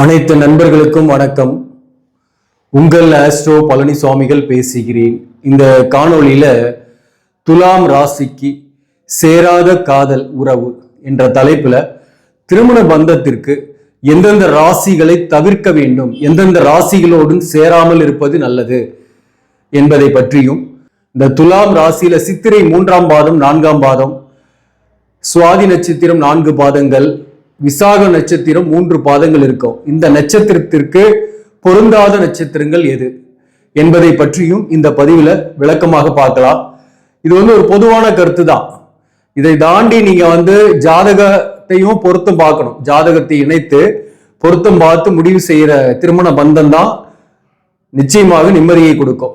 அனைத்து நண்பர்களுக்கும் வணக்கம். உங்கள் ஆஸ்ட்ரோ பழனிசுவாமிகள் பேசுகிறேன். இந்த காணொளியில துலாம் ராசிக்கு சேராத காதல் உறவு என்ற தலைப்புல திருமண பந்தத்திற்கு எந்தெந்த ராசிகளை தவிர்க்க வேண்டும் எந்தெந்த ராசிகளோடும் சேராமல் இருப்பது நல்லது என்பதை பற்றியும் இந்த துலாம் ராசியில சித்திரை மூன்றாம் பாதம் நான்காம் பாதம் சுவாதி நட்சத்திரம் நான்கு பாதங்கள் விசாக நட்சத்திரம் மூன்று பாதங்கள் இருக்கும். இந்த நட்சத்திரத்திற்கு பொருந்தாத நட்சத்திரங்கள் எது? என்பதை பற்றியும் இந்த பதிவில் விளக்கமாக பார்க்கலாம். இது வந்து ஒரு பொதுவான கருத்து தான் இதை தாண்டி நீங்கள் வந்து ஜாதகத்தையும் பொருத்தம் பார்க்கணும். ஜாதகத்தை இணைத்து பொருத்தம் பார்த்து முடிவு செய்கிற திருமண பந்தம் தான் நிச்சயமாக நிம்மதியை கொடுக்கும்.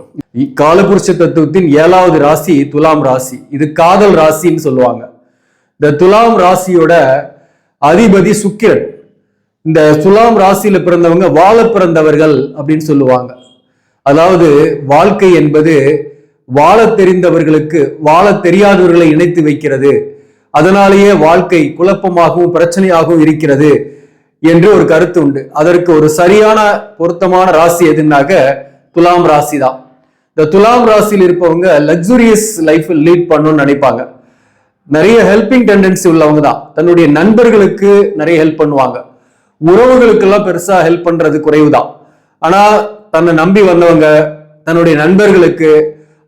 காலபுருஷ தத்துவத்தின் ஏழாவது ராசி துலாம் ராசி. இது காதல் ராசின்னு சொல்லுவாங்க. இந்த துலாம் ராசியோட அதிபதி சுக்கிரன். இந்த துலாம் ராசியில பிறந்தவங்க வாழ பிறந்தவர்கள் அப்படின்னு சொல்லுவாங்க. அதாவது வாழ்க்கை என்பது வாழ தெரிந்தவர்களுக்கு வாழ தெரியாதவர்களை இணைத்து வைக்கிறது. அதனாலேயே வாழ்க்கை குழப்பமாகவும் பிரச்சனையாகவும் இருக்கிறது என்று ஒரு கருத்து உண்டு. அதற்கு ஒரு சரியான பொருத்தமான ராசி எதுனாக்க துலாம் ராசி தான் இந்த துலாம் ராசியில் இருப்பவங்க லக்ஸுரியஸ் லைஃப் லீட் பண்ணணும்னு நினைப்பாங்க. நிறைய ஹெல்பிங் டெண்டன்சி உள்ளவங்க தான். தன்னுடைய நண்பர்களுக்கு நிறைய ஹெல்ப் பண்ணுவாங்க. உறவுகளுக்கெல்லாம் பெருசா ஹெல்ப் பண்றது குறைவு தான். ஆனா தன்னை நம்பி வந்தவங்க தன்னுடைய நண்பர்களுக்கு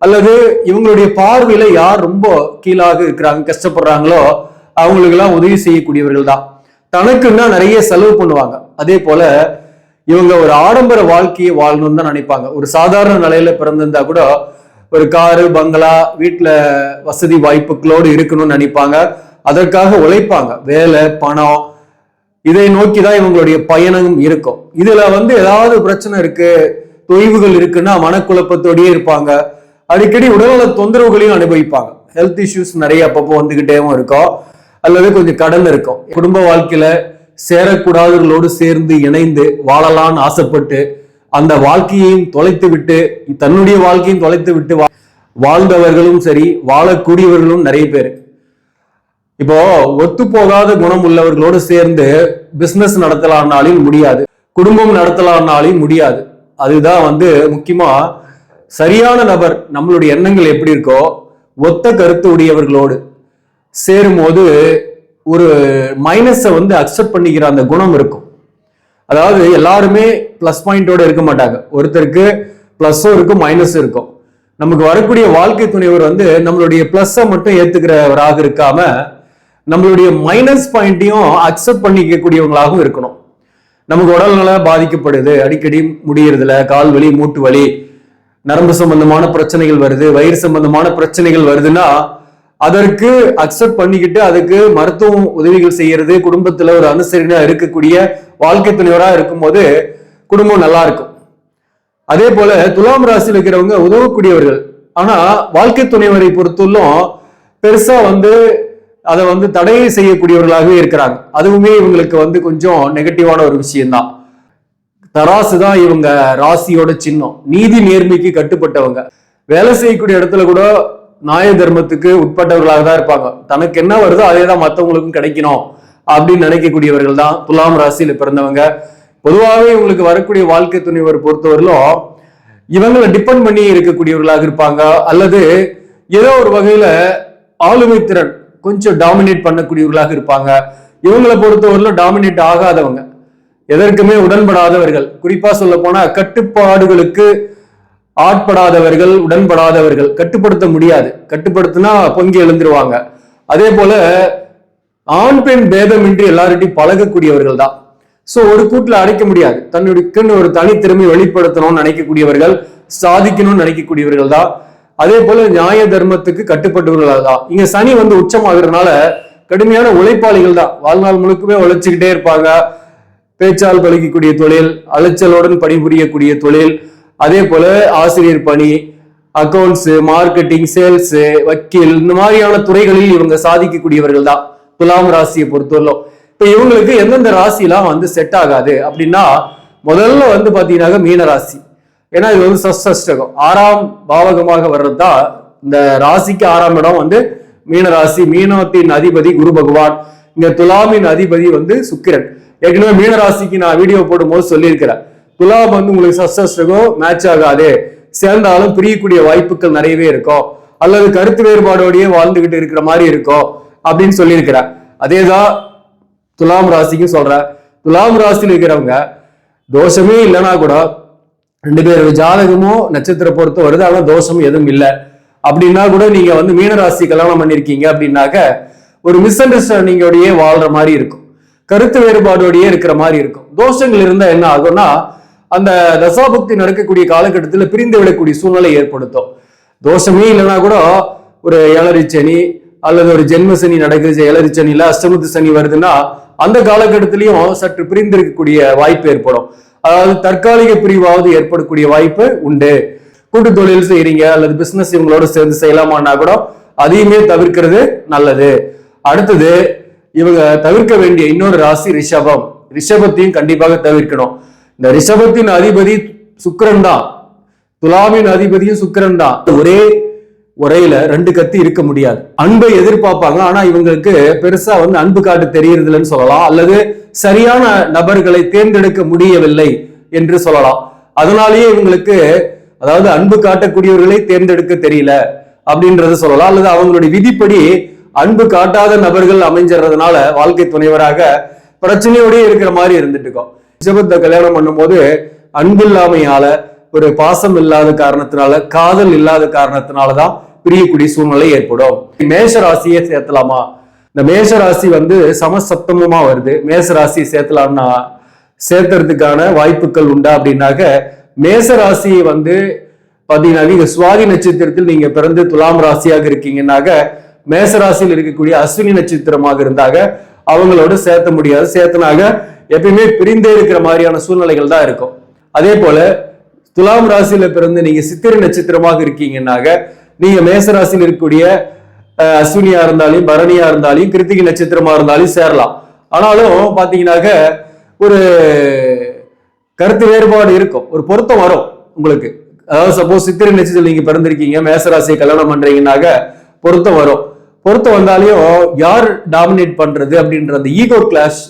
அல்லது இவங்களுடைய பார்வையில யார் ரொம்ப கீழாக இருக்கிறாங்க கஷ்டப்படுறாங்களோ அவங்களுக்கெல்லாம் உதவி செய்யக்கூடியவர்கள் தான். தனக்குன்னா நிறைய செலவு பண்ணுவாங்க. அதே போல இவங்க ஒரு ஆடம்பர வாழ்க்கையை வாழணும்னு தான் நினைப்பாங்க. ஒரு சாதாரண நிலையில பிறந்திருந்தா கூட ஒரு காரு பங்களா வீட்டில் வசதி வாய்ப்புகளோடு இருக்கணும்னு நினைப்பாங்க. அதற்காக உழைப்பாங்க. வேலை பணம் இதை நோக்கி தான் இவங்களுடைய பயணம் இருக்கும். இதுல வந்து ஏதாவது பிரச்சனை இருக்கு தொய்வுகள் இருக்குன்னா மனக்குழப்பத்தோடயே இருப்பாங்க. அடிக்கடி உடல்நல தொந்தரவுகளையும் அனுபவிப்பாங்க. ஹெல்த் இஷ்யூஸ் நிறைய அப்பப்போ வந்துகிட்டேவும் இருக்கும். அல்லது கொஞ்சம் கடன் இருக்கும். குடும்ப வாழ்க்கையில சேரக்கூடாதவர்களோடு சேர்ந்து இணைந்து வாழலாம்னு ஆசைப்பட்டு அந்த வாழ்க்கையையும் தொலைத்து விட்டு தன்னுடைய வாழ்க்கையும் தொலைத்து விட்டு வாழ்ந்தவர்களும் சரி வாழக்கூடியவர்களும் நிறைய பேர். இப்போ ஒத்து போகாத குணம் உள்ளவர்களோடு சேர்ந்து பிசினஸ் நடத்தலாம்னாலும் முடியாது. குடும்பம் நடத்தலாம்னாலும் முடியாது. அதுதான் வந்து முக்கியமா சரியான நபர் நம்மளுடைய எண்ணங்கள் எப்படி இருக்கோ ஒத்த கருத்து உடையவர்களோடு சேரும்போது ஒரு மைனஸை வந்து அக்செப்ட் பண்ணிக்கிற அந்த குணம் இருக்கும். அதாவது எல்லாருமே ப்ளஸ் பாயிண்டோட இருக்க மாட்டாங்க. ஒருத்தருக்கு ப்ளஸ்ஸும் இருக்கும் மைனஸும் இருக்கும். நமக்கு வரக்கூடிய வாழ்க்கை துணைவர் வந்து நம்மளுடைய ப்ளஸ்ஸை மட்டும் ஏத்துக்கிறவராக இருக்காம நம்மளுடைய மைனஸ் பாயிண்ட்டையும் அக்செப்ட் பண்ணிக்கக்கூடியவங்களாகவும் இருக்கணும். நமக்கு உடல்நல பாதிக்கப்படுது அடிக்கடி முடியறதுல கால் வலி மூட்டு வலி நரம்பு சம்பந்தமான பிரச்சனைகள் வருது வயிறு சம்பந்தமான பிரச்சனைகள் வருதுன்னா அதற்கு அக்செப்ட் பண்ணிக்கிட்டு அதுக்கு மருத்துவ உதவிகள் செய்யறது குடும்பத்துல ஒரு அனுசரணையா இருக்கக்கூடிய வாழ்க்கை துணைவராக இருக்கும்போது குடும்பம் நல்லா இருக்கும். அதே போல துலாம் ராசியில் இருக்கிறவங்க உதவக்கூடியவர்கள். ஆனா வாழ்க்கை துணைவரை பொறுத்துள்ளும் பெருசா வந்து அதை வந்து தடை செய்யக்கூடியவர்களாகவே இருக்கிறாங்க. அதுவுமே இவங்களுக்கு வந்து கொஞ்சம் நெகட்டிவான ஒரு விஷயம்தான். தராசு தான் இவங்க ராசியோட சின்னம். நீதி நேர்மைக்கு கட்டுப்பட்டவங்க. வேலை செய்யக்கூடிய இடத்துல கூட நியாய தர்மத்துக்கு உட்பட்டவர்களாக தான் இருப்பாங்க. தனக்கு என்ன வருதோ அதே தான் மற்றவங்களுக்கும் கிடைக்கணும். அப்படின்னு நினைக்கக்கூடியவர்கள் தான் துலாம் ராசியில பிறந்தவங்க. பொதுவாகவே இவங்களுக்கு வரக்கூடிய வாழ்க்கை துணைவர் பொறுத்தவரையிலும் இவங்களை டிபெண்ட் பண்ணி இருக்கக்கூடியவர்களாக இருப்பாங்க. அல்லது ஏதோ ஒரு வகையில ஆளுமை திறன் கொஞ்சம் டாமினேட் பண்ணக்கூடியவர்களாக இருப்பாங்க. இவங்களை பொறுத்தவரையிலும் டாமினேட் ஆகாதவங்க. எதற்குமே உடன்படாதவர்கள். குறிப்பா சொல்ல போனா கட்டுப்பாடுகளுக்கு ஆட்படாதவர்கள் உடன்படாதவர்கள். கட்டுப்படுத்த முடியாது. கட்டுப்படுத்தினா பொங்கி எழுந்துருவாங்க. அதே போல ஆண் பெண் பேதமின்றி எல்லார்கிட்டையும் பழகக்கூடியவர்கள் தான் சோ ஒரு கூட்டில் அடைக்க முடியாது. தன்னுடையக்குன்னு ஒரு தனித்திறமை வெளிப்படுத்தணும்னு நினைக்கக்கூடியவர்கள் சாதிக்கணும்னு நினைக்கக்கூடியவர்கள் தான் அதே போல நியாய தர்மத்துக்கு கட்டுப்பட்டவர்கள் தான் இங்க சனி வந்து உச்சமாகிறதுனால கடுமையான உழைப்பாளிகள் தான் வாழ்நாள் முழுக்கவே உழைச்சிக்கிட்டே இருப்பாங்க. பேச்சால் பழகிக்கூடிய தொழில் அலைச்சலுடன் பணிபுரியக்கூடிய தொழில் அதே போல ஆசிரியர் பணி அக்கவுண்ட்ஸ் மார்க்கெட்டிங் சேல்ஸ் வக்கீல் இந்த மாதிரியான துறைகளில் இவங்க சாதிக்கக்கூடியவர்கள் தான் துலாம் ராசியை பொறுத்தவரையிலும் இப்ப இவங்களுக்கு எந்தெந்த ராசிலாம் வந்து செட் ஆகாது அப்படின்னா முதல்ல வந்து பாத்தீங்கன்னா மீன ராசி. ஏன்னா இது வந்து சஷ்டகம் ஆறாம் பாவகமாக வர்றது தான் இந்த ராசிக்கு ஆறாம் இடம் வந்து மீன ராசி. மீனத்தின் அதிபதி குரு பகவான். இங்க துலாமின் அதிபதி வந்து சுக்கிரன். ஏற்கனவே மீனராசிக்கு நான் வீடியோ போடும்போது சொல்லியிருக்கிறேன். துலாம் வந்து உங்களுக்கு சக்சஸ் மேட்ச் ஆகாது. சேர்ந்தாலும் பிரியக்கூடிய வாய்ப்புகள் நிறையவே இருக்கும். அல்லது கருத்து வேறுபாடோடயே வாழ்ந்துகிட்டு இருக்கிற மாதிரி இருக்கும். அப்படின்னு சொல்லியிருக்கிறார். அதேதான் துலாம் ராசிக்கும் சொல்ற. துலாம் ராசியில் இருக்கிறவங்க தோஷமே இல்லைன்னா கூட ரெண்டு பேரோட ஜாதகமும் நட்சத்திர பொறுத்து வருது ஆனால் தோஷம் எதுவும் இல்லை. அப்படின்னா கூட நீங்க வந்து மீனராசி கல்யாணம் பண்ணிருக்கீங்க அப்படின்னாக்க ஒரு மிஸ் அண்டர்ஸ்டாண்டிங்கோடயே வாழ்ற மாதிரி இருக்கும். கருத்து வேறுபாடோடயே இருக்கிற மாதிரி இருக்கும். தோஷங்கள் இருந்தால் என்ன ஆகும்னா அந்த தசாபக்தி நடக்கக்கூடிய காலகட்டத்தில் பிரிந்து விடக்கூடிய சூழ்நிலை ஏற்படுத்தும். தோஷமே இல்லைன்னா கூட ஒரு ஏழரை சனி அல்லது ஒரு ஜென்ம சனி நடக்குது ஏழரை சனியில அஷ்டமத்து சனி வருதுன்னா அந்த காலகட்டத்திலையும் சற்று பிரிந்திருக்கக்கூடிய வாய்ப்பு ஏற்படும். அதாவது தற்காலிக பிரிவாவது ஏற்படக்கூடிய வாய்ப்பு உண்டு. கூட்டு தொழில் செய்யறீங்க அல்லது பிசினஸ் இவங்களோட சேர்ந்து செய்யலாமான்னா கூட அதையுமே தவிர்க்கிறது நல்லது. அடுத்தது இவங்க தவிர்க்க வேண்டிய இன்னொரு ராசி ரிஷபம். ரிஷபத்தையும் கண்டிப்பாக தவிர்க்கணும். இந்த ரிஷபத்தின் அதிபதி சுக்கரன் தான். துலாமின் அதிபதியும் சுக்கரன் தான். ஒரே உரையில ரெண்டு கத்தி இருக்க முடியாது. அன்பை எதிர்பார்ப்பாங்க. ஆனா இவங்களுக்கு பெருசா வந்து அன்பு காட்டு தெரியறதில்லைன்னு சொல்லலாம். அல்லது சரியான நபர்களை தேர்ந்தெடுக்க முடியவில்லை என்று சொல்லலாம். அதனாலேயே இவங்களுக்கு அதாவது அன்பு காட்டக்கூடியவர்களை தேர்ந்தெடுக்க தெரியல அப்படின்றத சொல்லலாம். அல்லது அவங்களுடைய விதிப்படி அன்பு காட்டாத நபர்கள் அமைஞ்சிறதுனால வாழ்க்கை துணைவராக பிரச்சனையோடயே இருக்கிற மாதிரி இருந்துட்டு இருக்கோம் ரிஷபத்தை கல்யாணம் பண்ணும்போது அன்பில்லாமையால ஒரு பாசம் இல்லாத காரணத்தினால காதல் இல்லாத காரணத்தினாலதான் பிரியக்கூடிய சூழ்நிலை ஏற்படும். மேஷ ராசியை சேர்த்தலாமா? இந்த மேஷ ராசி வந்து சமசப்தமுமா வருது. மேஷ ராசி சேர்த்தலாம்னா சேர்த்துறதுக்கான வாய்ப்புகள் உண்டா அப்படின்னாக்க மேச ராசி வந்து பாத்தீங்கன்னா நீங்க சுவாதி நட்சத்திரத்தில் நீங்க பிறந்து துலாம் ராசியாக இருக்கீங்கன்னாக்க மேச ராசியில் இருக்கக்கூடிய அஸ்வினி நட்சத்திரமாக இருந்தாக அவங்களோட சேர்த்த முடியாது. சேர்த்தனாக எப்பயுமே பிரிந்தே இருக்கிற மாதிரியான சூழ்நிலைகள் தான் இருக்கும். அதே போல துலாம் ராசியில பிறந்து நீங்க சித்திரை நட்சத்திரமாக இருக்கீங்கன்னாக நீங்க மேச ராசியில் இருக்கக்கூடிய அஸ்வினியா இருந்தாலும் பரணியா இருந்தாலும் கிருத்திகை நட்சத்திரமா இருந்தாலும் சேரலாம். ஆனாலும் பாத்தீங்கன்னாக்க ஒரு கருத்து வேறுபாடு இருக்கும். ஒரு பொருத்தம் வரும் உங்களுக்கு. அதாவது சப்போஸ் சித்திரை நட்சத்திரம் நீங்க பிறந்திருக்கீங்க மேசராசியை கல்யாணம் பண்றீங்கன்னாக்க பொருத்தம் வரும். பொருத்தம் வந்தாலையும் யார் டாமினேட் பண்றது அப்படின்ற அந்த ஈகோ கிளாஷ்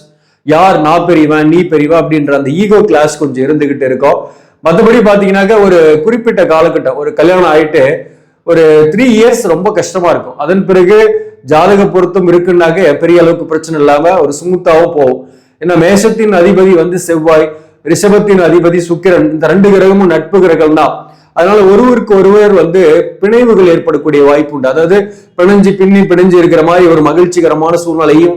யார் நான் பெரியவன் நீ பெரியவன் அப்படின்ற அந்த ஈகோ கிளாஷ் கொஞ்சம் இருந்துகிட்டு இருக்கும். மற்றபடி பார்த்தீங்கன்னாக்க ஒரு குறிப்பிட்ட காலகட்டம் ஒரு கல்யாணம் ஆயிட்டு ஒரு த்ரீ இயர்ஸ் ரொம்ப கஷ்டமா இருக்கும். அதன் பிறகு ஜாதக பொருத்தம் இருக்குன்னாக்க பெரிய அளவுக்கு பிரச்சனை இல்லாம ஒரு சுமுத்தாவும் போகும். ஏன்னா மேஷத்தின் அதிபதி வந்து செவ்வாய் ரிஷபத்தின் அதிபதி சுக்கிரன் இந்த ரெண்டு கிரகமும் நட்பு கிரகம் தான். அதனால ஒருவருக்கு ஒருவர் வந்து பிணைவுகள் ஏற்படக்கூடிய வாய்ப்பு உண்டு. அதாவது பிணைஞ்சு பின்னி பிணைஞ்சு இருக்கிற மாதிரி ஒரு மகிழ்ச்சிகரமான சூழ்நிலையும்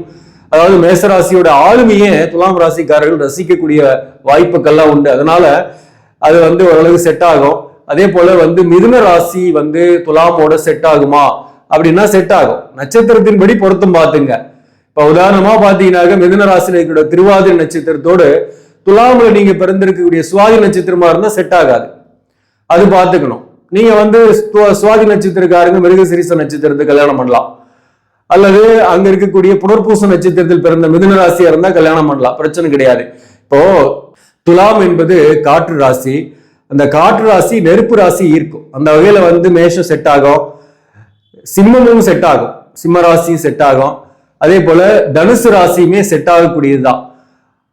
அதாவது மேசராசியோட ஆளுமையே துலாம் ராசிக்காரர்கள் ரசிக்கக்கூடிய வாய்ப்புகள்லாம் உண்டு. அதனால அது வந்து ஓரளவு செட் ஆகும். அதே போல வந்து மிதுன ராசி வந்து துலாமோட செட் ஆகுமா? அப்படின்னா செட் ஆகும். நட்சத்திரத்தின்படி பொருத்தம் பார்த்துங்க. இப்ப உதாரணமா பாத்தீங்கன்னாக்க மிதுன ராசியில் இருக்கிற திருவாதிரை நட்சத்திரத்தோடு துலாமுல நீங்க பிறந்திருக்கக்கூடிய சுவாதி நட்சத்திரமா இருந்தா செட் ஆகாது. அது பார்த்துக்கணும். நீங்க வந்து சுவாதி நட்சத்திரக்காரங்க மிருகசிரீச நட்சத்திரத்தை கல்யாணம் பண்ணலாம். அல்லது அங்க இருக்கக்கூடிய புனர்பூச நட்சத்திரத்தில் பிறந்த மிதுன ராசியா இருந்தா கல்யாணம் பண்ணலாம். பிரச்சனை கிடையாது. இப்போ துலாம் என்பது காற்று ராசி. அந்த காற்று ராசி நெருப்பு ராசி ஈர்க்கும். அந்த வகையில வந்து மேஷம் செட் ஆகும். சிம்மமும் செட் ஆகும். சிம்ம ராசியும் செட் ஆகும். அதே போல தனுசு ராசியுமே செட் ஆகக்கூடியதுதான்.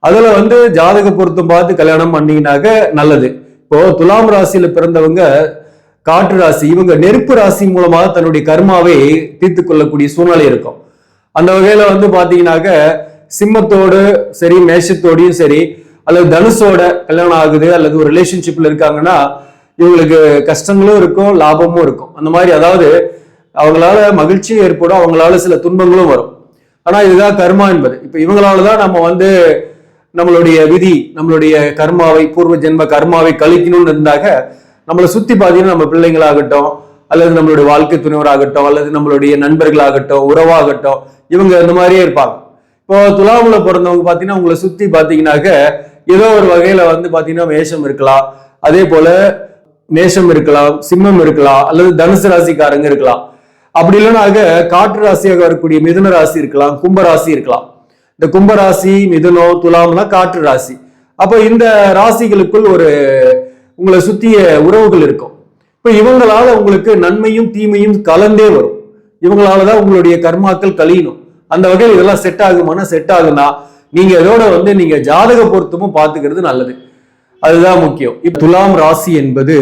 அதுல வந்து ஜாதக பொருத்தம் பார்த்து கல்யாணம் பண்ணீங்கன்னாக்க நல்லது. இப்போ துலாம் ராசியில பிறந்தவங்க காற்று ராசி இவங்க நெருப்பு ராசி மூலமாக தன்னுடைய கர்மாவை தீர்த்து கொள்ளக்கூடிய சூழ்நிலை இருக்கும். அந்த வகையில வந்து பாத்தீங்கன்னாக்க சிம்மத்தோடு சரி மேஷத்தோடையும் சரி அல்லது தனுஷோட கல்யாணம் ஆகுது அல்லது ஒரு ரிலேஷன்ஷிப்ல இருக்காங்கன்னா இவங்களுக்கு கஷ்டங்களும் இருக்கும் லாபமும் இருக்கும். அந்த மாதிரி அதாவது அவங்களால மகிழ்ச்சியும் ஏற்படும் அவங்களால சில துன்பங்களும் வரும். ஆனா இதுதான் கர்மா என்பது. இப்ப இவங்களால தான் நம்ம வந்து நம்மளுடைய விதி நம்மளுடைய கர்மாவை பூர்வ ஜென்ம கர்மாவை கழிக்கணும்னு இருந்தாக நம்மளை சுத்தி பார்த்தீங்கன்னா நம்ம பிள்ளைங்களாகட்டும் அல்லது நம்மளுடைய வாழ்க்கை துணைவராகட்டும் அல்லது நம்மளுடைய நண்பர்களாகட்டும் உறவாகட்டும் இவங்க இந்த மாதிரியே இருப்பாங்க. இப்போ துலாமுல பிறந்தவங்க பார்த்தீங்கன்னா உங்களை சுத்தி பார்த்தீங்கன்னாக்க ஏதோ ஒரு வகையில வந்து பார்த்தீங்கன்னா மேஷம் இருக்கலாம். அதே போல மேஷம் இருக்கலாம் சிம்மம் இருக்கலாம் அல்லது தனுசு ராசிக்காரங்க இருக்கலாம். அப்படி இல்லைனாக்க காற்று ராசியாக வரக்கூடிய மிதுன ராசி இருக்கலாம் கும்ப ராசி இருக்கலாம். இந்த கும்ப ராசி மிதுனம் துலாம்னா காற்று ராசி. அப்போ இந்த ராசிகளுக்குள் ஒரு உங்களை சுத்திய உறவுகள் இருக்கும். இப்போ இவங்களால உங்களுக்கு நன்மையும் தீமையும் கலந்தே வரும். இவங்களால தான் உங்களுடைய கர்மாக்கள் கழியணும். அந்த வகையில் இதெல்லாம் செட் ஆகுமானா செட் ஆகுனா நீங்க இதோட வந்து நீங்க ஜாதக பொருத்தமும் பார்த்துக்கிறது நல்லது. அதுதான் முக்கியம். இப்ப துலாம் ராசி என்பது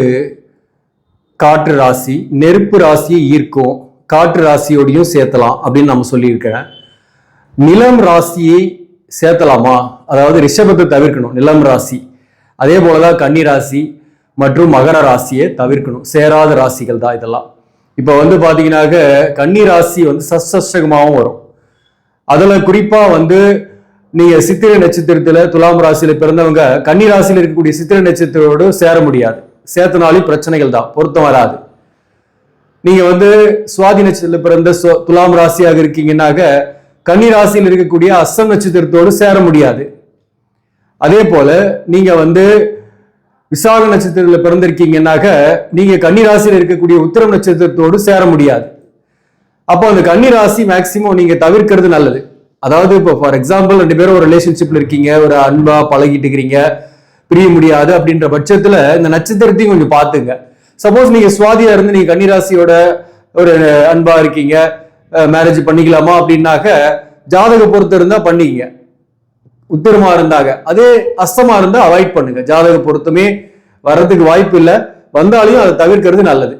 காற்று ராசி நெருப்பு ராசியை ஈர்க்கும் காற்று ராசியோடையும் சேர்த்தலாம் அப்படின்னு நம்ம சொல்லியிருக்கிறேன். நிலம் ராசியை சேர்த்தலாமா? அதாவது ரிஷபத்தை தவிர்க்கணும் நிலம் ராசி. அதே போலதான் கன்னி ராசி மற்றும் மகர ராசியை தவிர்க்கணும். சேராத ராசிகள் தான் இதெல்லாம். இப்போ வந்து பார்த்தீங்கன்னாக்க கன்னி ராசி வந்து சஷ்டகமாகவும் வரும். அதில் குறிப்பாக வந்து நீங்க சித்திரை நட்சத்திரத்துல துலாம் ராசியில பிறந்தவங்க கன்னி ராசியில இருக்கக்கூடிய சித்திரை நட்சத்திரோடு சேர முடியாது. சேர்த்தனாலும் பிரச்சனைகள் தான். பொருத்தம் வராது. நீங்க வந்து சுவாதி நட்சத்திரத்துல பிறந்த துலாம் ராசியாக இருக்கீங்கன்னாக்க கன்னி ராசியில் இருக்கக்கூடிய அஸ்ஸம் நட்சத்திரத்தோடு சேர முடியாது. அதே போல நீங்க வந்து விசாக நட்சத்திரத்துல பிறந்திருக்கீங்கன்னாக்க நீங்க கன்னி ராசியில் இருக்கக்கூடிய உத்திரம் நட்சத்திரத்தோடு சேர முடியாது. அப்போ அந்த கன்னி ராசி மேக்சிமம் நீங்க தவிர்க்கிறது நல்லது. அதாவது இப்போ ஃபார் எக்ஸாம்பிள் ரெண்டு பேரும் ஒரு ரிலேஷன்ஷிப்ல இருக்கீங்க ஒரு அன்பா பழகிட்டு இருக்கிறீங்க பிரிய முடியாது அப்படின்ற பட்சத்துல இந்த நட்சத்திரத்தையும் கொஞ்சம் பார்த்துங்க. சப்போஸ் நீங்க சுவாதியா இருந்து நீங்க கன்னிராசியோட ஒரு அன்பா இருக்கீங்க மேரேஜ் பண்ணிக்கலாமா அப்படின்னாக்க ஜாதக பொறுத்து இருந்தா பண்ணிக்கங்க. உத்திரமா இருந்தாங்க அதே அஸ்தமா இருந்தா அவாய்ட் பண்ணுங்க. ஜாதக பொருத்தமே வர்றதுக்கு வாய்ப்பு இல்லை. வந்தாலையும் அதை தவிர்க்கிறது நல்லது.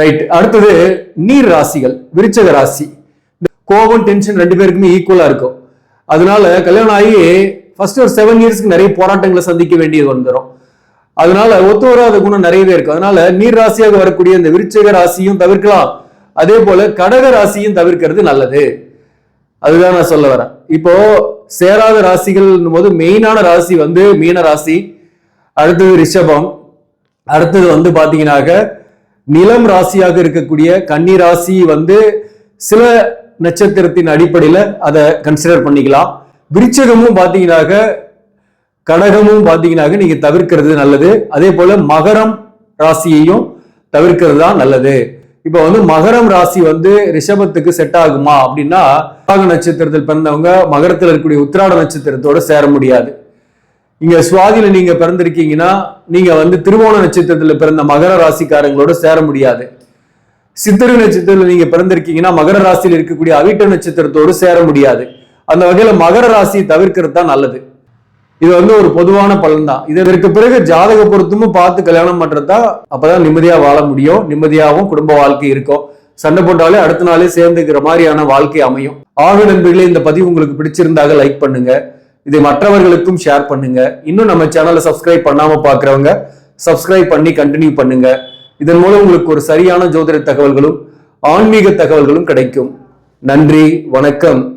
ரைட் அடுத்தது நீர் ராசிகள் விருச்சக ராசி. கோபம் டென்ஷன் ரெண்டு பேருக்குமே ஈக்குவலா இருக்கும். அதனால கல்யாணம் ஆகி ஃபர்ஸ்ட் ஒரு செவன் இயர்ஸ்க்கு நிறைய போராட்டங்களை சந்திக்க வேண்டியது வந்துடும் அதனால ஒத்து வராத குணம் நிறையவே இருக்கு. அதனால நீர் ராசியாக வரக்கூடிய இந்த விருச்சக ராசியும் தவிர்க்கலாம். அதே போல கடக ராசியும் தவிர்க்கிறது நல்லது. அதுதான் நான் சொல்ல வரேன். இப்போ சேராத ராசிகள் போது மெயினான ராசி வந்து மீன ராசி அடுத்தது ரிஷபம். அடுத்தது வந்து பாத்தீங்கன்னாக்க நிலம் ராசியாக இருக்கக்கூடிய கன்னி ராசி வந்து சில நட்சத்திரத்தின் அடிப்படையில் அதை கன்சிடர் பண்ணிக்கலாம். விருச்சகமும் பாத்தீங்கன்னாக்க கடகமும் பாத்தீங்கன்னாக்க நீங்க தவிர்க்கிறது நல்லது. அதே போல மகரம் ராசியையும் தவிர்க்கிறது தான் நல்லது. இப்போ வந்து மகரம் ராசி வந்து ரிஷபத்துக்கு செட் ஆகுமா அப்படின்னா விசாக நட்சத்திரத்தில் பிறந்தவங்க மகரத்தில் இருக்கக்கூடிய உத்திராட நட்சத்திரத்தோட சேர முடியாது. இங்க சுவாதியில நீங்க பிறந்திருக்கீங்கன்னா நீங்க வந்து திருவோண நட்சத்திரத்தில் பிறந்த மகர ராசிக்காரங்களோட சேர முடியாது. சித்திரை நட்சத்திரத்துல நீங்க பிறந்திருக்கீங்கன்னா மகர ராசியில் இருக்கக்கூடிய அவிட்ட நட்சத்திரத்தோடு சேர முடியாது. அந்த வகையில மகர ராசியை தவிர்க்கிறது தான் நல்லது. இது வந்து ஒரு பொதுவான பலன் தான் இதற்கு பிறகு ஜாதக பொருத்தமும் பார்த்து கல்யாணம் பண்றதா அப்பதான் நிம்மதியா வாழ முடியும். நிம்மதியாகவும் குடும்ப வாழ்க்கை இருக்கும். சண்டை போட்டாலே அடுத்த நாளே சேர்ந்துக்கிற மாதிரியான வாழ்க்கை அமையும். ஆக நண்பர்களே இந்த பதிவு உங்களுக்கு பிடிச்சிருந்தாக லைக் பண்ணுங்க. இதை மற்றவர்களுக்கும் ஷேர் பண்ணுங்க. இன்னும் நம்ம சேனலை சப்ஸ்கிரைப் பண்ணாம பாக்குறவங்க சப்ஸ்கிரைப் பண்ணி கண்டினியூ பண்ணுங்க. இதன் மூலம் உங்களுக்கு ஒரு சரியான ஜோதிட தகவல்களும் ஆன்மீக தகவல்களும் கிடைக்கும். நன்றி வணக்கம்.